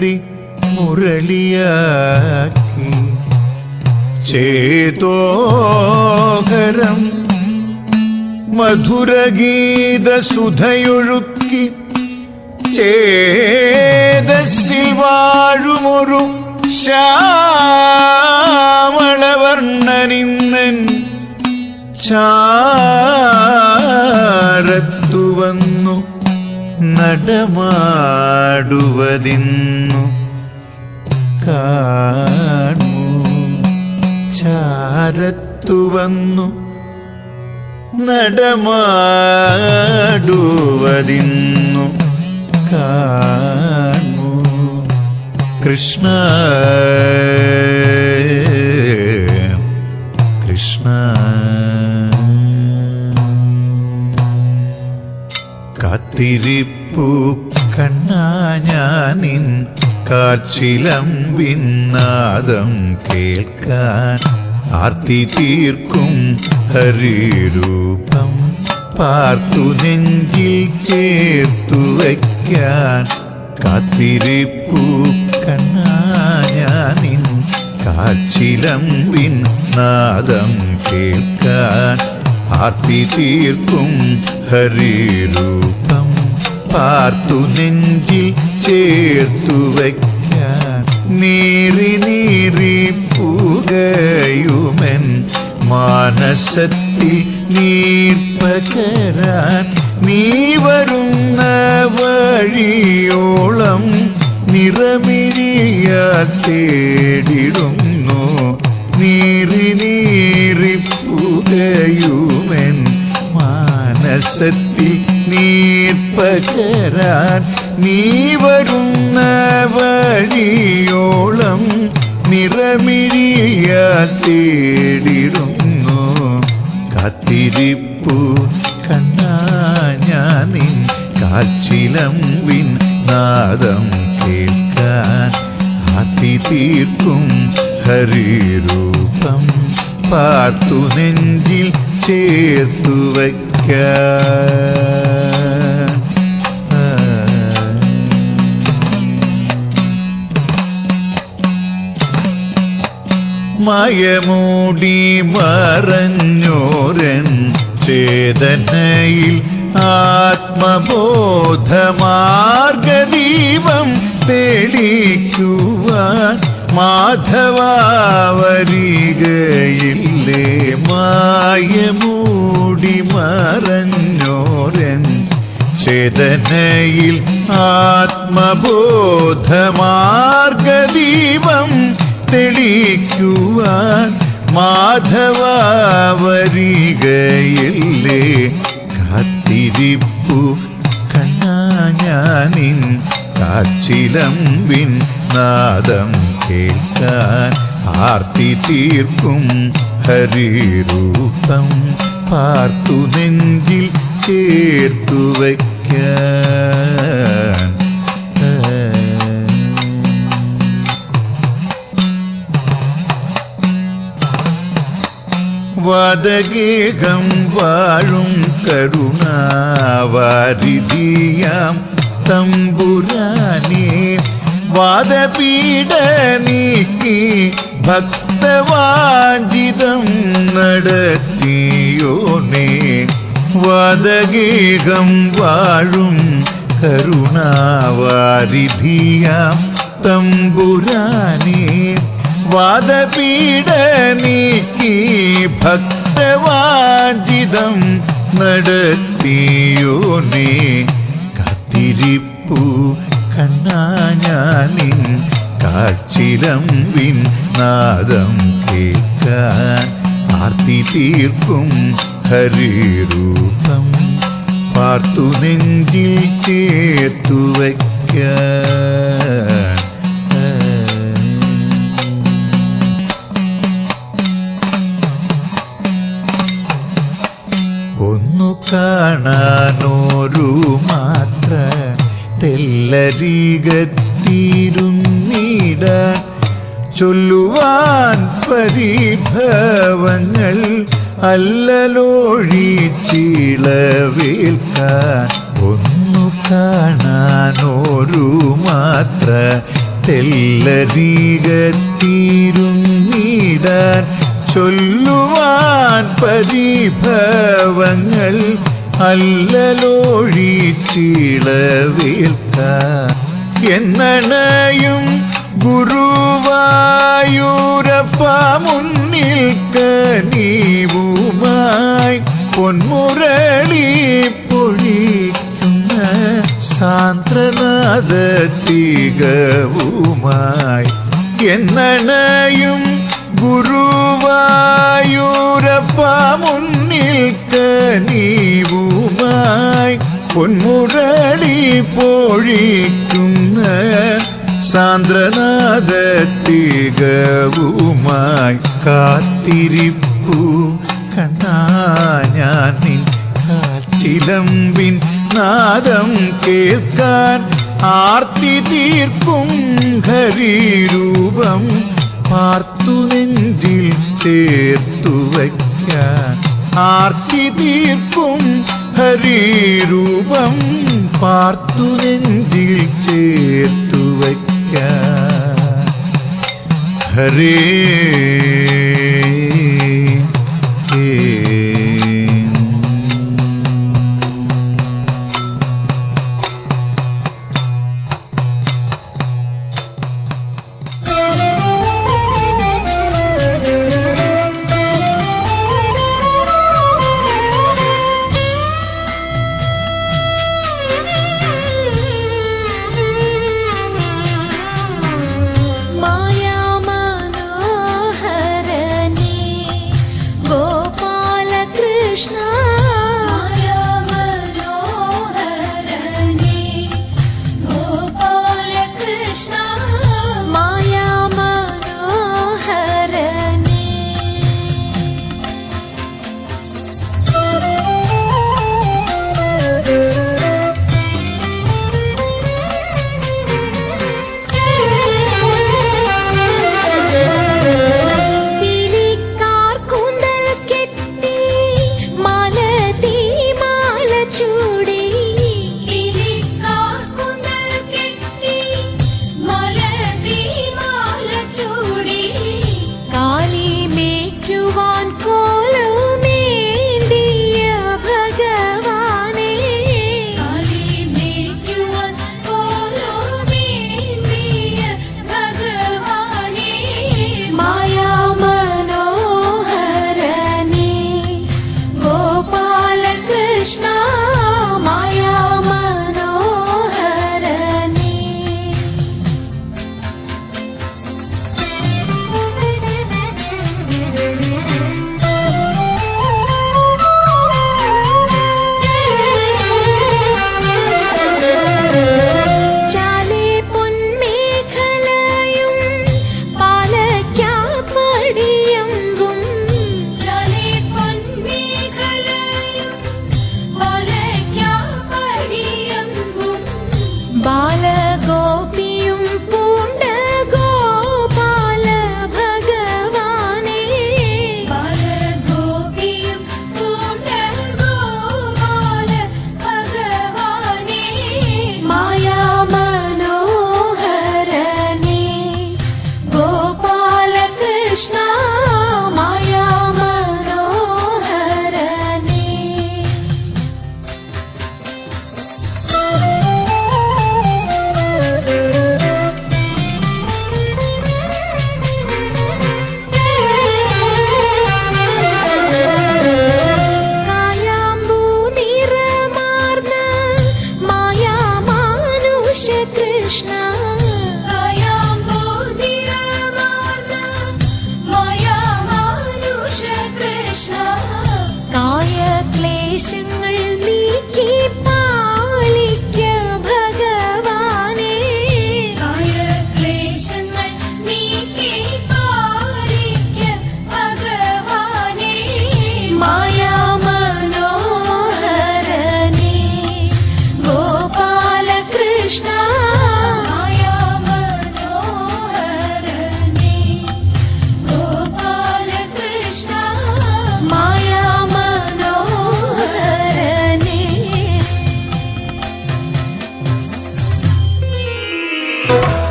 തന്ത്രി മുരളിയാക്കി. ചേതോഹരം മധുരഗീതസുധയൊഴുക്കി ചേതസ്സിൽ വാഴുമൊരു ശ്യാമളവർണനിന്നൻ ചാരത്തു വന്നു. നടമാടുവതിന്നു. കാണൂ ചാരത്തു വന്നു. നടമാടുവതിന്നു. കാണൂ കൃഷ്ണ കൃഷ്ണ. കാത്തിരിപ്പു. കണ്ണാ ഞാനിൻ കാച്ചിലം വിന്നാദം കേൾക്കാൻ ആർത്തി തീർക്കും ഹരിരൂപം. പാർത്തു നെഞ്ചിൽ ചേർത്തു വയ്ക്കാൻ കാത്തിരിപ്പു. കണ്ണാ ഞാനിൻ കാച്ചിലം വിന്നാദം കേൾക്കാൻ ആർത്തി തീർക്കും ഹരിരൂപം പാർത്തു നെഞ്ചിൽ ചേർത്തു വയ്ക്കാൻ നീറി നീറി പുകയുമൻ മാനസത്തിൽ നീർപ്പകരാൻ നീ വരുന്ന വഴിയോളം നിറമിഴിയാൽ തേടിടുന്നു. നീറി നീറി പുകയുമെൻ മാനസത്തിൽ നീർപ്പകരാൻ നീ വരുന്ന വഴിയോളം നിറമിഴിയാൽ തേടിരുന്നു. കാത്തിരിപ്പു കണ്ണാ ഞാനിൻ കാച്ചിലം വിൻ നാദം കേൾക്കാൻ. ആത്തി തീർക്കും ഹരിരൂപം. പാർത്തു നെഞ്ചിൽ ചേർത്തു വയ്ക്ക മയമൂടി മറഞ്ഞോരൻ ചേതനയിൽ ആത്മബോധമാർഗദീപം തെളിക്കുവാൻ മാധവാവരികയില്ലേ? മായമൂടി മറഞ്ഞോരൻ ചേതനയിൽ ആത്മബോധമാർഗദീപം തെളിക്കുവാൻ മാധവാവരികയില്ലേ? കാത്തിരിപ്പു കണ്ണാ ഞാനിൻ കാച്ചിലമ്പിൻ നാദം കേൾക്കാൻ ആർത്തി തീർക്കും ഹരിരൂപം പാർത്തു നെഞ്ചിൽ ചേർത്തു വയ്ക്കാൻ. വദഗേഹം വാഴും കരുണാവാരിധിയാം തമ്പുരാനേ വാദപീഠ നീക്കി ഭക്തവാഞ്ചിതം നടത്തിയോനേ. വദഗേഹം വാഴും കരുണാവാരിധിയാം തമ്പുരാനേ. വാദപീഠ നീക്കി ഭക്തവാഞ്ചിതം നടത്തിയോനേ. കത്തിരിപ്പൂ ഞാനിൻ കാച്ചിലമ്പിൻ നാദം കേൾക്കാൻ ആർത്തി തീർക്കും ഹരിരൂപം. പാർത്തു നെഞ്ചിൽ ചേർത്തു വയ്ക്കാൻ. ഒന്നു കാണാനോരു മാത്ര തെല്ലരീകത്തീരുന്നീടാൻ ചൊല്ലുവാൻ പരിഭവങ്ങൾ അല്ലലോഴിച്ചിളവേൽക്കാൻ ഒന്നു കാണാനോരു മാത്ര തെല്ലരീകത്തീരുന്നിടാൻ ചൊല്ലുവാൻ പരിഭവങ്ങൾ അല്ലലോഴിച്ചിളവേൽക്കാൻ എന്നണയും ഗുരുവായൂരപ്പ മുന്നിൽ കനീവുമായി പൊന്മുരളി പൊഴിക്കുന്ന സാന്ദ്രനാദത്തികവുമായി എന്നണയും ഗുരുവായൂരപ്പ മുന്നിൽ കനീവുമായി പൊന്മുരളി പൊഴിക്കുന്ന സാന്ദ്രനാദത്തികവുമായി കാത്തിരിപ്പു. കണ്ണാ ഞാൻ നിൻ കാൽച്ചിലമ്പിൻ നാദം കേൾക്കാൻ ആർത്തി തീർക്കും ഹരിരൂപം. പാർത്തു നെഞ്ചിൽ ചേർത്തു വയ്ക്കാൻ ആർത്തി തീർക്കും ഹരിരൂപം പാർത്തു നെഞ്ചിൽ ചേർത്തു വയ്ക്ക ഹരേ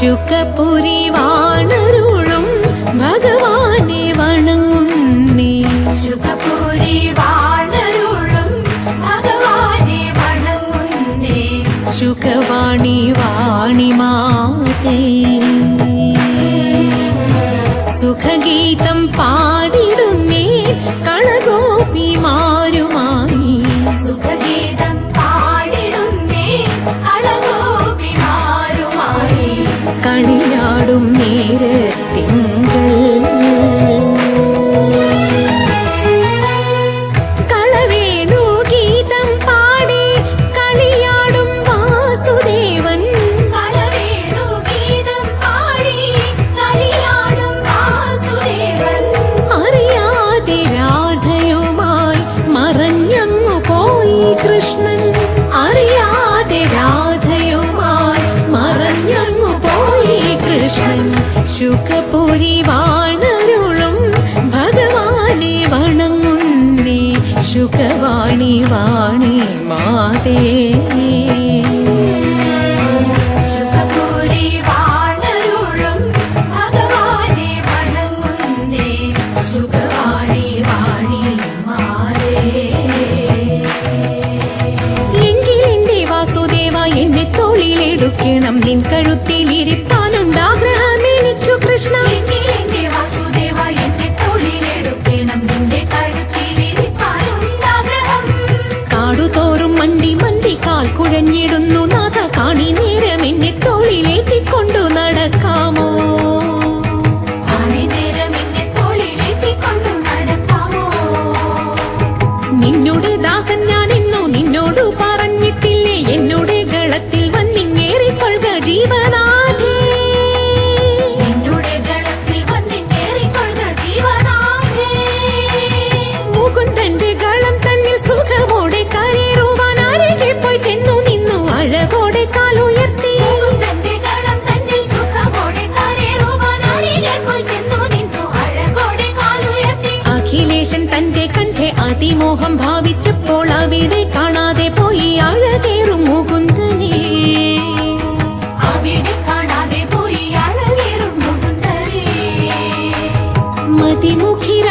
ശുക്കപുരി വാണരുളും ഭഗവാനെ വണങ്ങുന്നേ ശുക്കപുരി വാണരുളും ഭഗവാനെ വണങ്ങുന്നേ ശുക്കവാണി വാണിമാതേ സുഖഗീതം പാടിടുന്നേ കളകോ വാണി വാണി മാതേ. എന്നെ തോളിലെടുക്കണം. നിൻ കഴുത്തിലിരിപ്പാൻ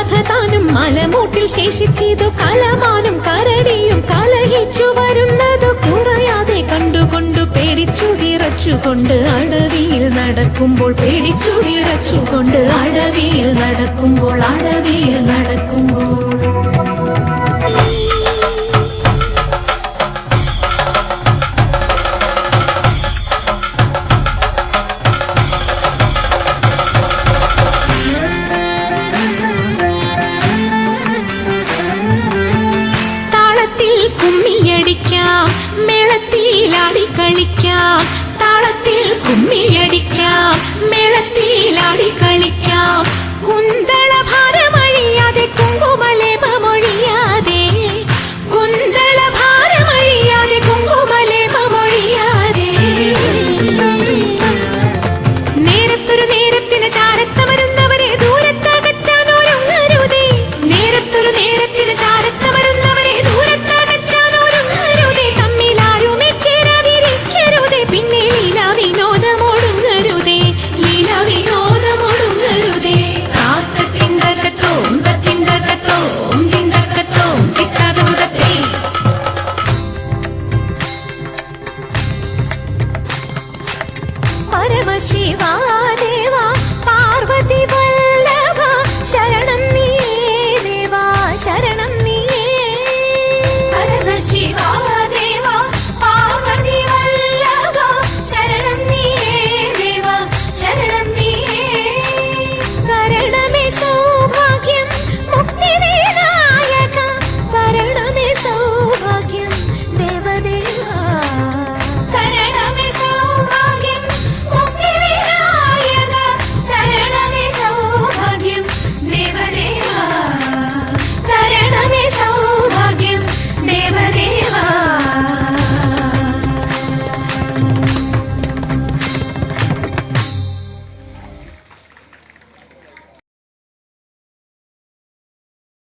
കഥ താനും മലമൂട്ടിൽ ശേഷിച്ചിതു കലമാനും കരടിയും കലഹിച്ചു വരുന്നതു കുറയാതെ കണ്ടുകൊണ്ടു പേടിച്ചു വിറച്ചുകൊണ്ട് അടവിയിൽ നടക്കുമ്പോൾ പേടിച്ചു വിറച്ചുകൊണ്ട് അടവിയിൽ നടക്കുമ്പോൾ അടവിയിൽ നടക്കുമ്പോൾ കളിക്കാം. താളത്തിൽ കുമ്മിയടിക്കാം. മേളത്തിലാടി കളിക്കാം. 起风。